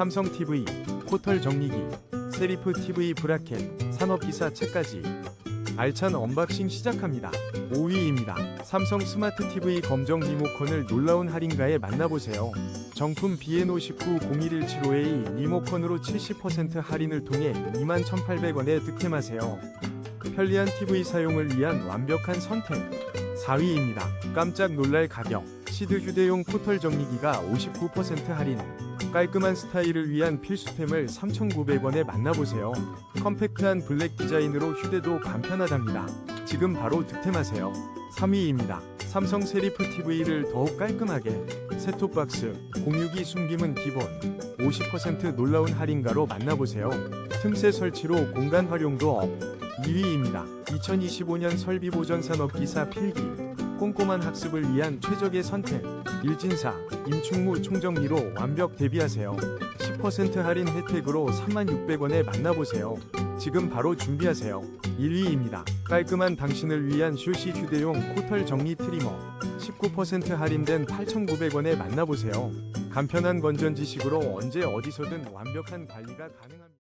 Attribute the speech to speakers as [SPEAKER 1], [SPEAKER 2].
[SPEAKER 1] 삼성 TV, 포털 정리기, 세리프 TV 브라켓, 산업기사 책까지 알찬 언박싱 시작합니다. 5위입니다. 삼성 스마트 TV 검정 리모컨을 놀라운 할인가에 만나보세요. 정품 BN59-01175A 리모컨으로 70% 할인을 통해 21,800원에 득템하세요. 편리한 TV 사용을 위한 완벽한 선택. 4위입니다. 깜짝 놀랄 가격. 시드 휴대용 포털 정리기가 59% 할인. 깔끔한 스타일을 위한 필수템을 3,900원에 만나보세요. 컴팩트한 블랙 디자인으로 휴대도 간편하답니다. 지금 바로 득템하세요. 3위입니다. 삼성 세리프 TV를 더욱 깔끔하게 셋톱박스 공유기 숨김은 기본 50% 놀라운 할인가로 만나보세요. 틈새 설치로 공간 활용도 업 2위입니다. 2025년 설비보전 산업기사 필기 꼼꼼한 학습을 위한 최적의 선택 일진사 임충무 총정리로 완벽 대비하세요. 10% 할인 혜택으로 36,000원에 만나보세요. 지금 바로 준비하세요. 1위입니다. 깔끔한 당신을 위한 쇼시 휴대용 코털 정리 트리머 19% 할인된 8,900원에 만나보세요. 간편한 건전지식으로 언제 어디서든 완벽한 관리가 가능합니다.